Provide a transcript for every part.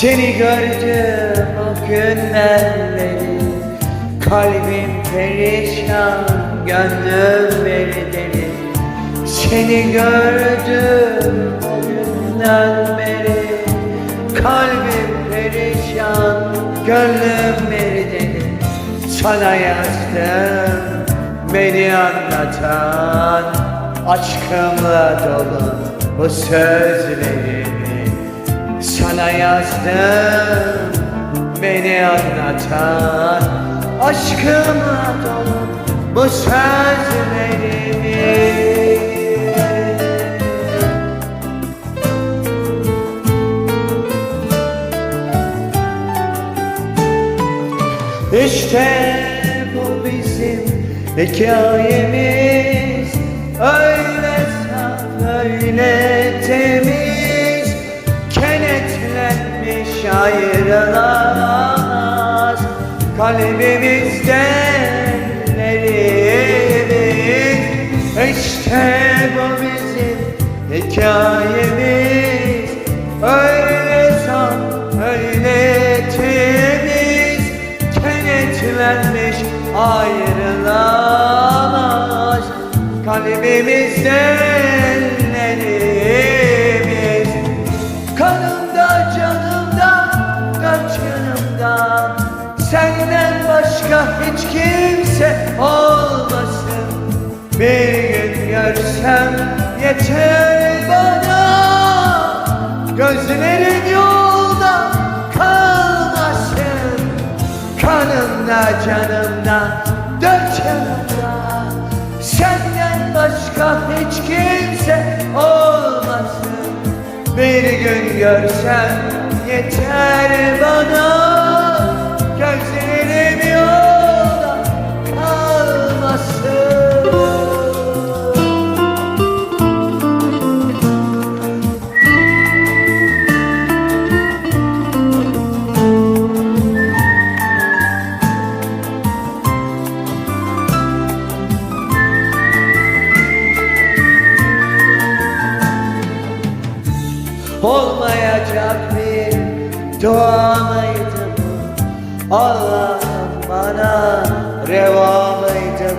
Seni gördüm o günden beri Kalbim perişan, gönlüm beri Seni gördüm o günden beri. Kalbim perişan, gönlüm beri deli. Sana yazdım beni anlatan Aşkımla dolu bu sözlerimi sana yazdım beni anlatan Aşkımla dolu bu sözlerimi. İşte bu bizim hikayemiz Kalbimizden elimiz İşte bu bizim hikayemiz. Öyle saf, öyle temiz. Kenetlenmiş ayrılamaz Kalbimizden Bir gün görsem yeter bana. Gözlerim yolda kalmasın. Kanımda canımda dört yanımda Senden başka hiç kimse olmasın. Bir gün görsem yeter bana dua mıydı bu? Allah'ım bana reva mıydı?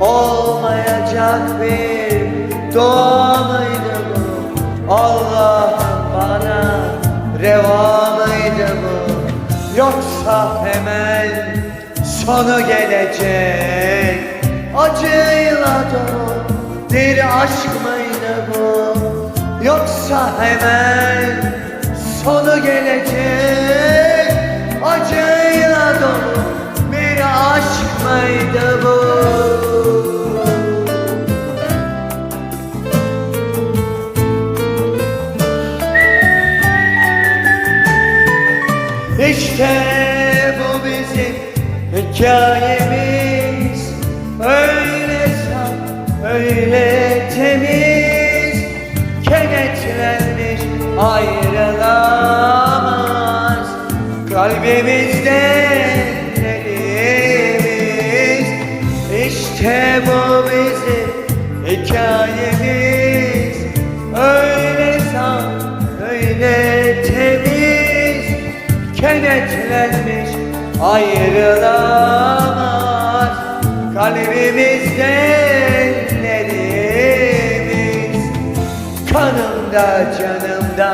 Olmayacak bir dua mıydı bu? Allah'ım bana reva mıydı? Yoksa hemen sonu gelecek Acıyla dolu bir aşk mıydı bu? Yoksa hemen sonu gelecek. Acıyla dolu bir aşk mıydı bu? İşte bu bizim hikayemiz. Öyle saf, öyle temiz. Kenetlenmiş ayrılamaz Kalbimizden elimiz İşte bu bizim hikayemiz. Öyle saf, öyle temiz. Kenetlenmiş ayrılamaz. Kalbimizden ellerimiz kanımda canımda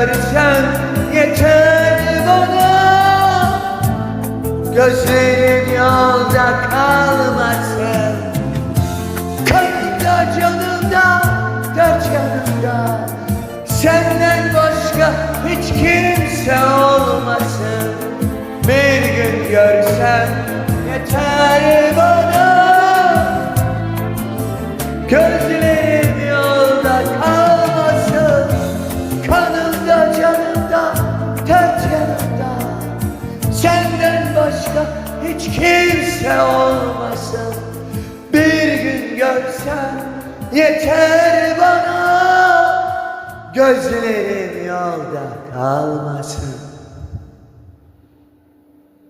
gün görsem yeter bana. Gözlerim yolda kalmasın Kanımda canımda dört yanımda. Senden başka hiç kimse olmasın. Bir gün görsem yeter bana. Gözlerim kimse olmasın Bir gün görsem yeter bana. Gözlerim yolda kalmasın